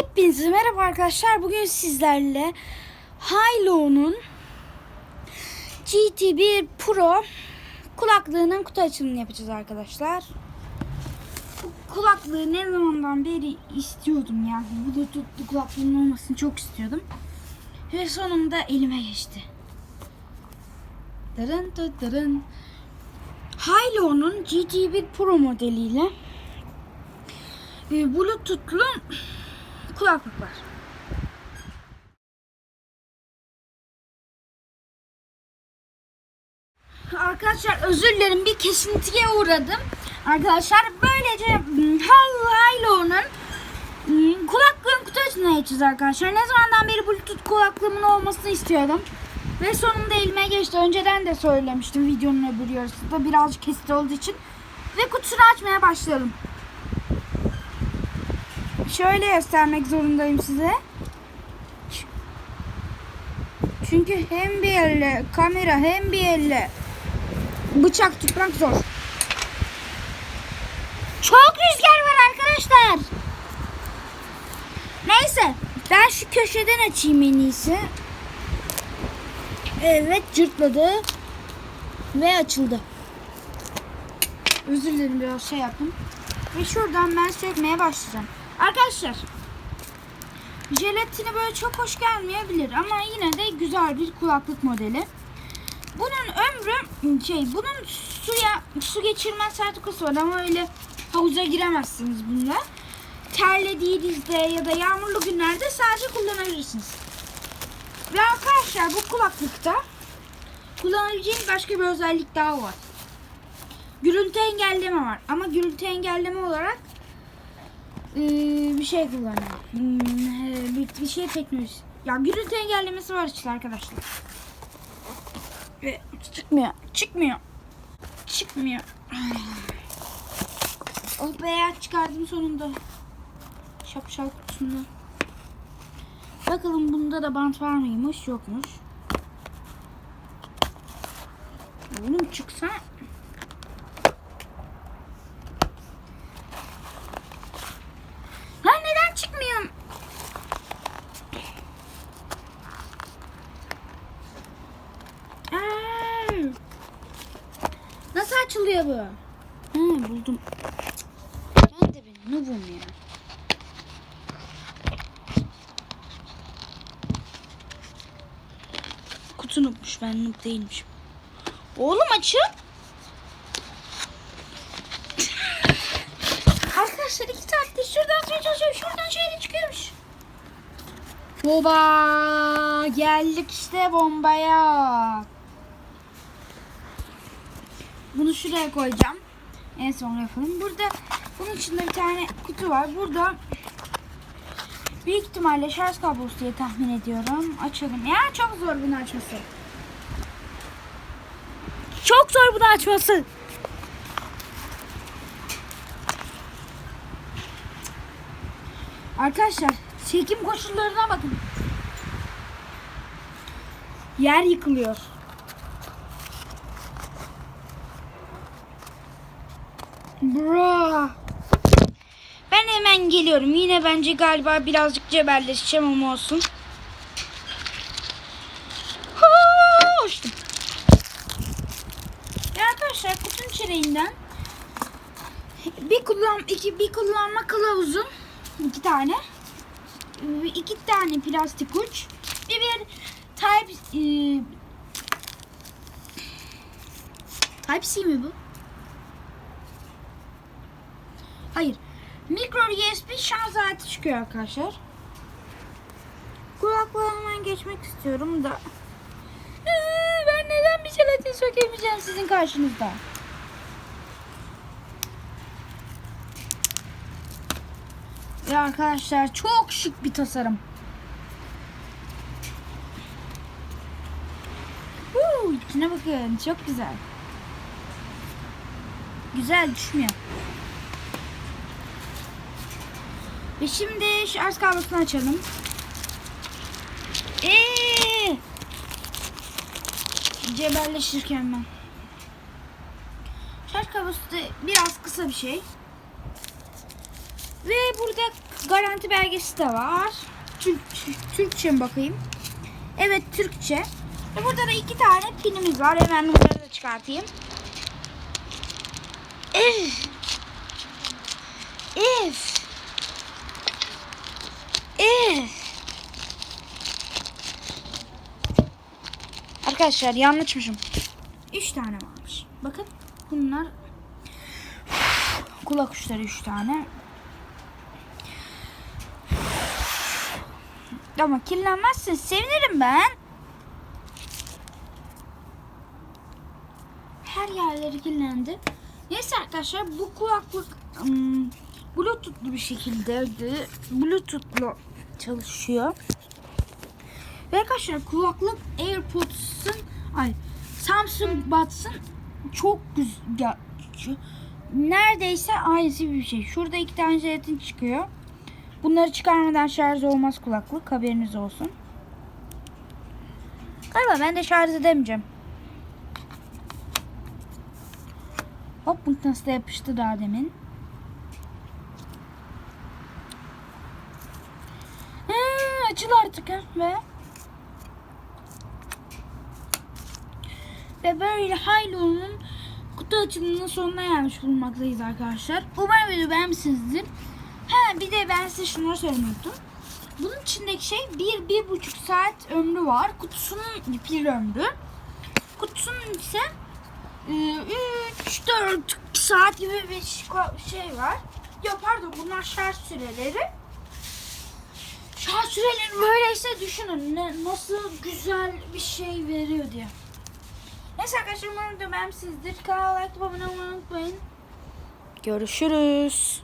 Hepinize merhaba arkadaşlar. Bugün sizlerle Hilo'nun GT1 Pro kulaklığının kutu açılımını yapacağız arkadaşlar. Kulaklığı ne zamandan beri istiyordum ya. Bluetooth'lu kulaklığın olmasını çok istiyordum. Ve sonunda elime geçti. Dırın dırın. Hilo'nun GT1 Pro modeliyle e, Bluetooth'lu kulaklık var. Arkadaşlar özür dilerim bir kesintiye uğradım. Arkadaşlar böylece hmm, Hilo'nun hmm, kulaklığın kutu açılımına geçeceğiz arkadaşlar. Ne zamandan beri Bluetooth kulaklığımın olmasını istiyordum. Ve sonunda elime geçti. Önceden de söylemiştim videonun öbür yarısında. Birazcık kesit olduğu için. Ve kutusunu açmaya başlayalım. Şöyle göstermek zorundayım size. Çünkü hem bir elle kamera hem bir elle bıçak tutmak zor. Çok rüzgar var arkadaşlar. Neyse ben şu köşeden açayım en iyisi. Evet cırtladı ve açıldı. Özür dilerim biraz şey yaptım. Ve şuradan ben sökmeye başlayacağım. Arkadaşlar jelatini böyle çok hoş gelmeyebilir ama yine de güzel bir kulaklık modeli. Bunun ömrü şey bunun suya su geçirmez sertifikası var ama öyle havuza giremezsiniz bununla. Terlediğinizde ya da yağmurlu günlerde sadece kullanabilirsiniz. Ve arkadaşlar bu kulaklıkta kullanabileceğiniz başka bir özellik daha var. Gürültü engelleme var ama gürültü engelleme olarak ee, bir şey kullanıyor. Hmm, bir, bir şey teknolojisi. Ya gürültü engellemesi var işte arkadaşlar. Ve çıkmıyor. Çıkmıyor. Çıkmıyor. Oh be ya çıkardım sonunda. Şapşal kutusunda. Bakalım bunda da bant var mıymış? Yokmuş. Oğlum çıksa Lan neden çıkmıyor? Aa! Nasıl açılıyor bu? Hı, buldum. Ben de ben noobum ya. Kutu noobmuş ben noob değilmişim. Oğlum açın. Arkadaşlar iki saattir şuradan açmaya çalışıyorum. Şuradan şöyle çıkıyormuş. Oba geldik işte bombaya. Bunu şuraya koyacağım. En son yapalım. Burada bunun içinde bir tane kutu var. Burada büyük ihtimalle şarj kablosu diye tahmin ediyorum. Açalım. Ya çok zor bunu açması. Çok zor bunu açması. Arkadaşlar çekim koşullarına bakın. Yer yıkılıyor. Bra. Ben hemen geliyorum. Yine bence galiba birazcık cebelleşeceğim ama olsun. Hoştum. Ya arkadaşlar kutunun içeriğinden bir kullan iki bir kullanma kılavuzu iki tane iki tane plastik uç bir bir type e, type C mi bu? Hayır. Mikro USB şarj aleti çıkıyor arkadaşlar. Kulaklığa hemen geçmek istiyorum da. Ee, Ben neden bir jelatin sökemeyeceğim sizin karşınızda? Ve arkadaşlar çok şık bir tasarım. Huu, içine bakın çok güzel. Güzel düşmüyor. Ve şimdi şarj kablosunu açalım. Eee! Cebelleşirken ben. Şarj kablosu da biraz kısa bir şey. Ve burada Garanti belgesi de var. Türk, Türkçe mi bakayım? Evet Türkçe. Ve burada da iki tane pinimiz var. Hemen bunları da çıkartayım. Üf. Üf. Arkadaşlar yanlışmışım. Üç tane varmış. Bakın bunlar kulak uçları üç tane. Ama kirlenmezsin sevinirim ben. Her yerleri kirlendi. Neyse arkadaşlar bu kulaklık ım, bluetoothlu bir şekilde bluetoothlu çalışıyor. Ve arkadaşlar kulaklık AirPods'ın ay Samsung Buds'ın çok güzel neredeyse aynısı bir şey. Şurada iki tane jelatin çıkıyor. Bunları çıkarmadan şarj olmaz kulaklık. Haberiniz olsun. Galiba ben de şarj edemeyeceğim. Hop mıknatıs da yapıştı daha demin. Ha, açıl artık ha ve ve böyle Haylo'nun kutu açılımının sonuna gelmiş bulunmaktayız arkadaşlar. Umarım videoyu beğenmişsinizdir. Ha bir de ben size söylemeyi unuttum. Bunun içindeki şey bir, bir buçuk saat ömrü var. Kutusunun pil ömrü. Kutusunun ise 3-4 saat gibi bir şey var. Yok pardon bunlar şarj süreleri. Şarj süreleri böyleyse düşünün ne, nasıl güzel bir şey veriyor diye. Neyse arkadaşlar umarım da beğenmişsinizdir. Kanala like abone olmayı unutmayın. Görüşürüz.